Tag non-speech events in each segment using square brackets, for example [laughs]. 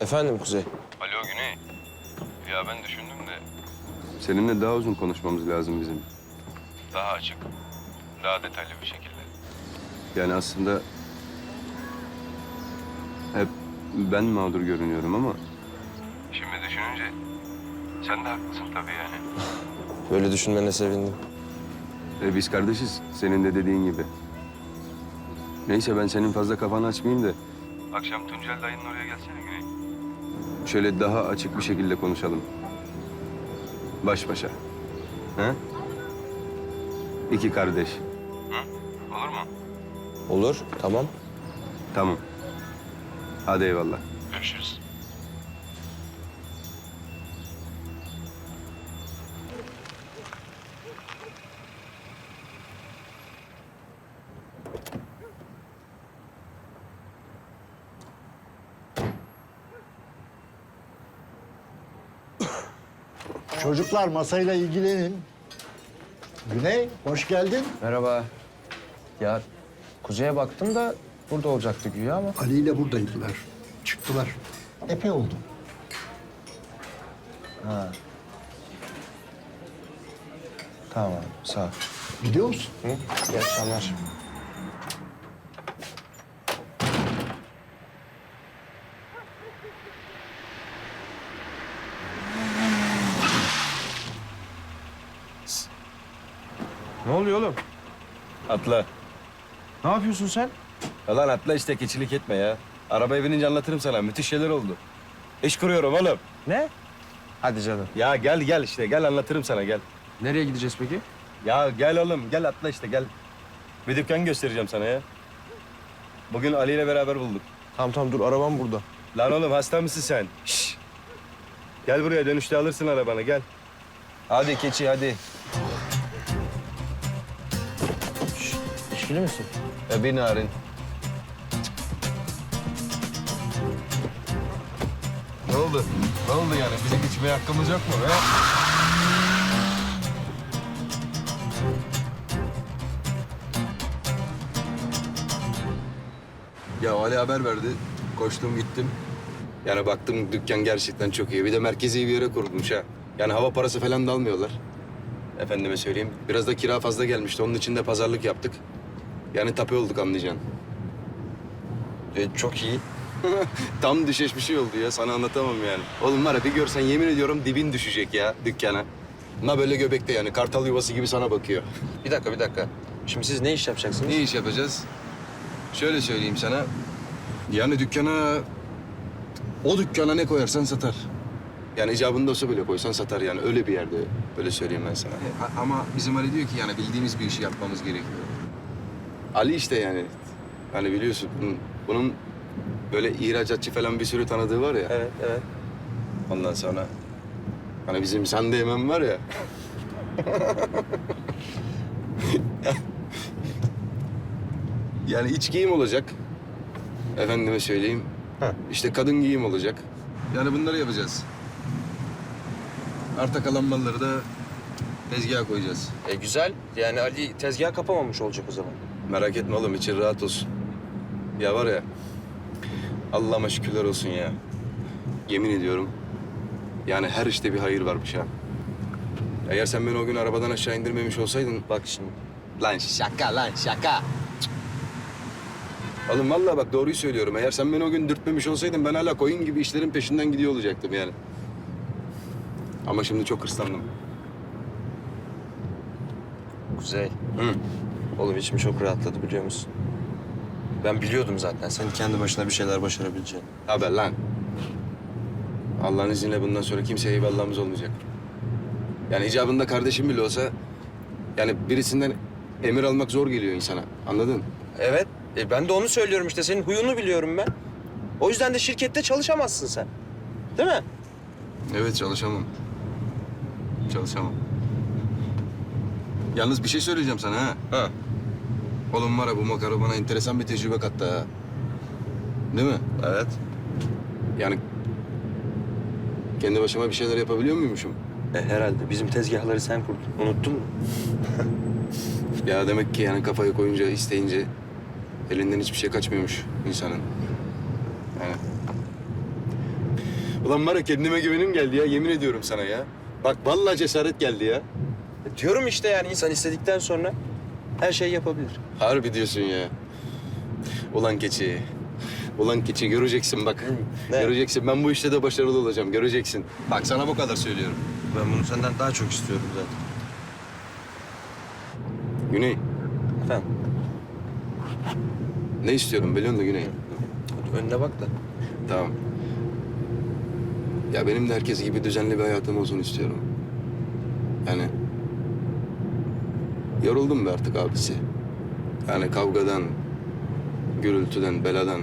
Efendim Kuzey. Alo Güney. Ya ben düşündüm de... Seninle daha uzun konuşmamız lazım bizim. Daha açık, daha detaylı bir şekilde. Yani aslında... Hep ben mağdur görünüyorum ama... Şimdi düşününce sen de haklısın tabii yani. [laughs] Böyle düşünmene sevindim. E, biz kardeşiz, senin de dediğin gibi. Neyse ben senin fazla kafanı açmayayım da... Akşam Tuncel dayının oraya gelsene Güney. Şöyle daha açık bir şekilde konuşalım. Baş başa. He? İki kardeş. Hı? Olur mu? Olur, tamam. Tamam. Hadi eyvallah. Görüşürüz. Çocuklar masayla ilgilenin. Güney, hoş geldin. Merhaba. Ya Kuzey'e baktım da burada olacaktı güya ama. Ali ile buradaydılar. Çıktılar. Epey oldu. Tamam, sağ ol. Gidiyor musun? Hı? İyi akşamlar. Ne oluyor oğlum? Atla. Ne yapıyorsun sen? Lan atla işte keçilik etme ya. Arabaya binince anlatırım sana. Müthiş şeyler oldu. İş kuruyorum oğlum. Ne? Hadi canım. Ya gel gel işte gel anlatırım sana gel. Nereye gideceğiz peki? Ya gel oğlum gel atla işte gel. Bir dükkan göstereceğim sana ya. Bugün Ali ile beraber bulduk. Tamam tamam dur arabam burada. Lan oğlum hasta mısın sen? Şş. Gel buraya dönüşte alırsın arabanı gel. Hadi keçi hadi. İşkili misin? E bir narin. Ne oldu? Ne oldu yani? Bizim içmeye hakkımız yok mu be? Ya Ali haber verdi. Koştum gittim. Yani baktım dükkan gerçekten çok iyi. Bir de merkezi bir yere kurulmuş ha. Yani hava parası falan da almıyorlar. Efendime söyleyeyim. Biraz da kira fazla gelmişti. Onun için de pazarlık yaptık. Yani tape olduk anlayacaksın. E, çok iyi. [laughs] Tam düşeş bir şey oldu ya. Sana anlatamam yani. Oğlum var ya bir görsen yemin ediyorum dibin düşecek ya dükkana. Na böyle göbekte yani. Kartal yuvası gibi sana bakıyor. [laughs] Bir dakika bir dakika. Şimdi siz ne iş yapacaksınız? Ne iş yapacağız? Şöyle söyleyeyim sana. Yani dükkana... O dükkana ne koyarsan satar. Yani icabında olsa bile koysan satar yani. Öyle bir yerde. Öyle söyleyeyim ben sana. Ama bizim Ali diyor ki yani bildiğimiz bir işi yapmamız gerekiyor. Ali işte yani. Hani biliyorsun bunun, bunun böyle ihracatçı falan bir sürü tanıdığı var ya. Evet evet. Ondan sonra hani bizim sen de yemem var ya. [laughs] yani iç giyim olacak. Efendime söyleyeyim. İşte kadın giyim olacak. Yani bunları yapacağız. Arta kalan malları da tezgaha koyacağız. E güzel. Yani Ali tezgah kapamamış olacak o zaman. Merak etme oğlum için rahat olsun. Ya var ya Allah'ıma şükürler olsun ya. Yemin ediyorum yani her işte bir hayır varmış ha. Eğer sen beni o gün arabadan aşağı indirmemiş olsaydın... Bak şimdi. Lan şaka lan şaka. Oğlum vallahi bak doğruyu söylüyorum. Eğer sen beni o gün dürtmemiş olsaydın ben hala koyun gibi işlerin peşinden gidiyor olacaktım yani. Ama şimdi çok hırslandım. Kuzey. Hı. Oğlum içim çok rahatladı biliyor musun? Ben biliyordum zaten senin kendi başına bir şeyler başarabileceğini. Haber lan. Allah'ın izniyle bundan sonra kimseye eyvallahımız olmayacak. Yani icabında kardeşim bile olsa... Yani birisinden emir almak zor geliyor insana. Anladın? Evet. E ben de onu söylüyorum işte. Senin huyunu biliyorum ben. O yüzden de şirkette çalışamazsın sen. Değil mi? Evet çalışamam. Çalışamam. Yalnız bir şey söyleyeceğim sana ha. Ha. Oğlum var ya bu makara bana enteresan bir tecrübe kattı ha. Değil mi? Evet. Yani kendi başıma bir şeyler yapabiliyor muymuşum? E, herhalde. Bizim tezgahları sen kurdun. Unuttun mu? [laughs] Ya demek ki yani kafayı koyunca, isteyince elinden hiçbir şey kaçmıyormuş insanın. Yani Ulan var ya kendime güvenim geldi ya yemin ediyorum sana ya. Bak vallahi cesaret geldi ya. E, Diyorum işte yani insan istedikten sonra her şeyi yapabilir. Harbi diyorsun ya. Ulan keçi. Ulan keçi göreceksin bak. Ne? Göreceksin ben bu işte de başarılı olacağım göreceksin. Bak sana bu kadar söylüyorum. Ben bunu senden daha çok istiyorum zaten. Güney Efendim ne istiyorum biliyor musun Güney? önüne bak da. Tamam. Ya benim de herkes gibi düzenli bir hayatım olsun istiyorum. Yani yoruldum be artık abisi. Yani kavgadan, gürültüden, beladan.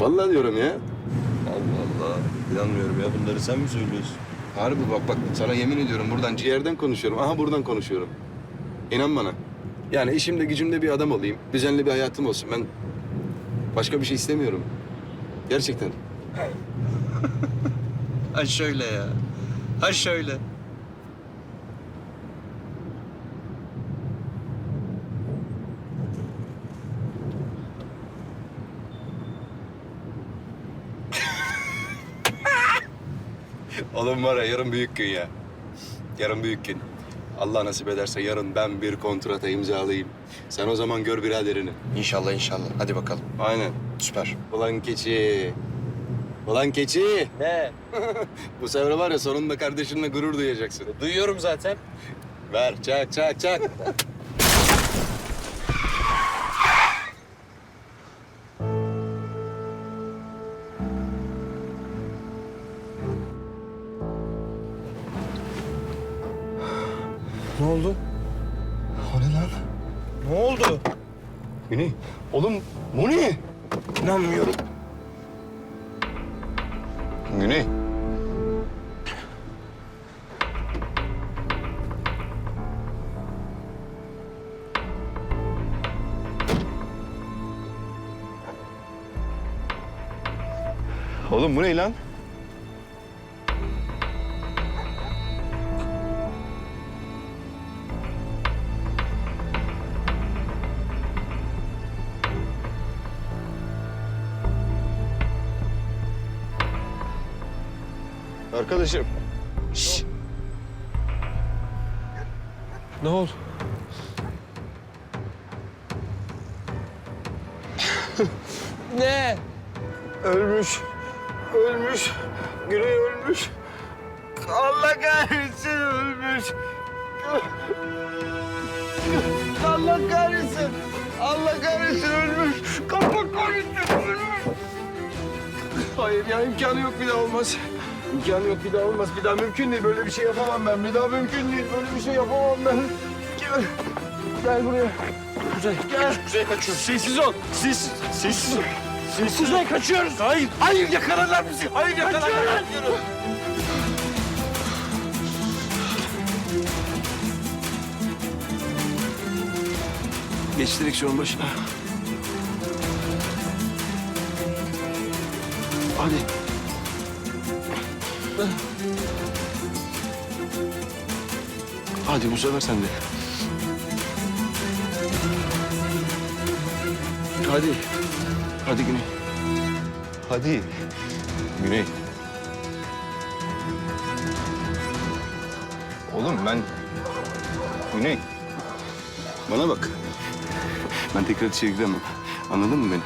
Vallahi diyorum ya. Allah Allah. İnanmıyorum ya bunları sen mi söylüyorsun? Harbi bak bak sana yemin ediyorum buradan ciğerden konuşuyorum. Aha buradan konuşuyorum. İnan bana. Yani işimde gücümde bir adam olayım. Düzenli bir hayatım olsun. Ben başka bir şey istemiyorum. Gerçekten. Ha şöyle ya. Ha şöyle. [laughs] Oğlum var ya yarın büyük gün ya. Yarın büyük gün. Allah nasip ederse yarın ben bir kontrata imzalayayım. Sen o zaman gör biraderini. İnşallah inşallah. Hadi bakalım. Aynen. Süper. Ulan keçi. Ulan keçi. Ne? [laughs] Bu sefer var ya sonunda kardeşinle gurur duyacaksın. Duyuyorum zaten. Ver çak çak çak. Güney. Oğlum bu ne lan? Arkadaşım. Ne oldu? [laughs] ne? Ölmüş. Ölmüş. Güney ölmüş. Allah kahretsin ölmüş. Allah kahretsin. Allah kahretsin ölmüş. Allah kahretsin ölmüş. Hayır ya imkanı yok bir daha olmaz. İmkanı yok bir daha olmaz. Bir daha mümkün değil. Böyle bir şey yapamam ben. Bir daha mümkün değil. Böyle bir şey yapamam ben. Gel, gel buraya. Kuzey gel. Kuzey kaçıyoruz. Sessiz ol. Sessiz. Sessiz ol. Sessiz. Kuzey kaçıyoruz. Hayır. Hayır yakalarlar bizi. Hayır yakalarlar. Geç direksiyonun başına. Hadi. Hadi bu sefer sen de. Hadi. Hadi Güney. Hadi. Güney. Oğlum ben... Güney. Bana bak. Ben tekrar içeri gidemem. Anladın mı beni?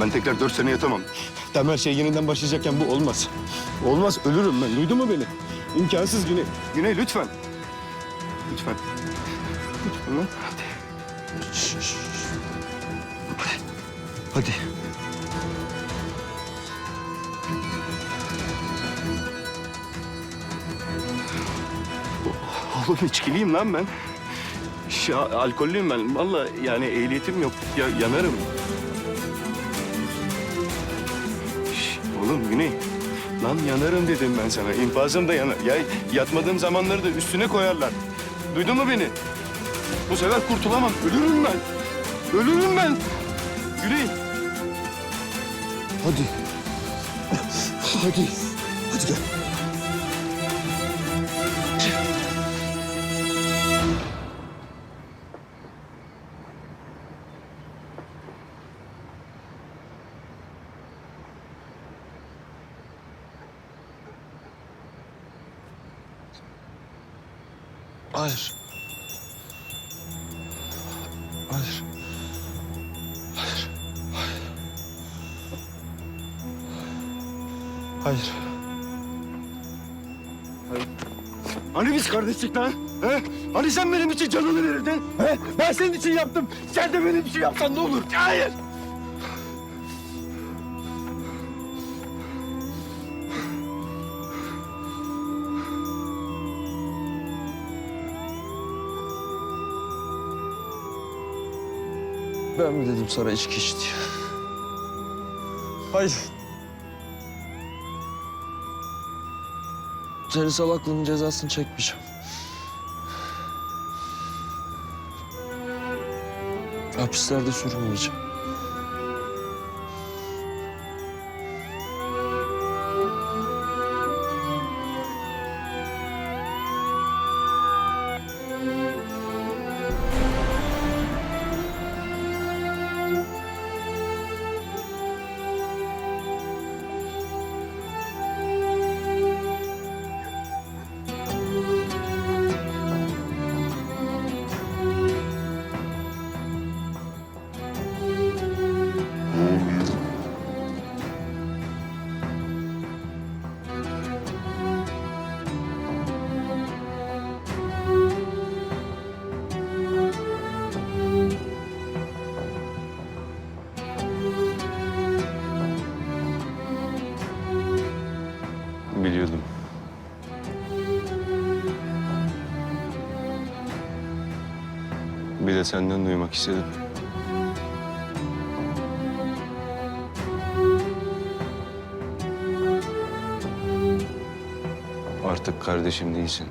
Ben tekrar dört sene yatamam. Temel şey yeniden başlayacakken bu olmaz. Olmaz, ölürüm ben. Duydun mu beni? İmkansız Güney. Güney lütfen. Lütfen. Lütfen lan. Hadi. Şş, şş. Hadi. Oğlum içkiliyim lan ben. Ya, alkollüyüm ben. Vallahi yani ehliyetim yok. Ya, yanarım. Oğlum Güney. Lan yanarım dedim ben sana. İnfazım da yanar. Ya yatmadığım zamanları da üstüne koyarlar. Duydun mu beni? Bu sefer kurtulamam. Ölürüm ben. Ölürüm ben. Güney. Hadi. Hadi. Hadi gel. Hayır. Hayır. Hayır. Hayır. Hayır. Hani biz kardeşlik lan? He? Hani sen benim için canını verirdin? He? Ben senin için yaptım. Sen de benim için yapsan ne olur? Hayır. Ben mi dedim sana içki iç diye? Hayır. Senin salaklığının cezasını çekmeyeceğim. Hapislerde sürünmeyeceğim. Biliyordum. Bir de senden duymak istedim. Artık kardeşim değilsin.